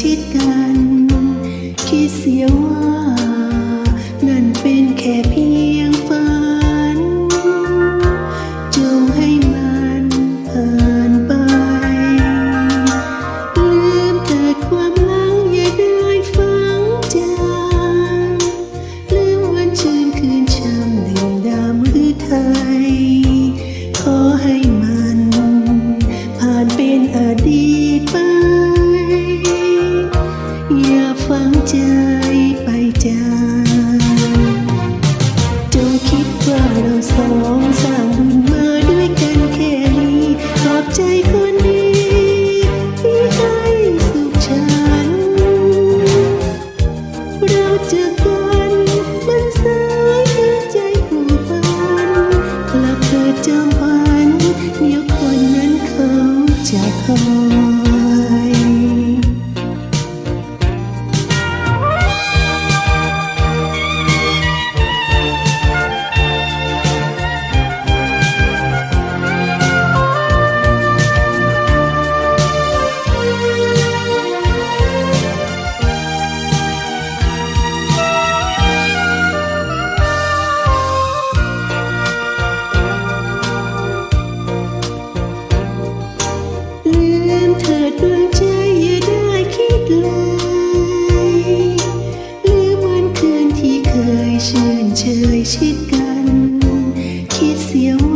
ชิดกัน 呼 ยชิดกัน คิดเสียว่า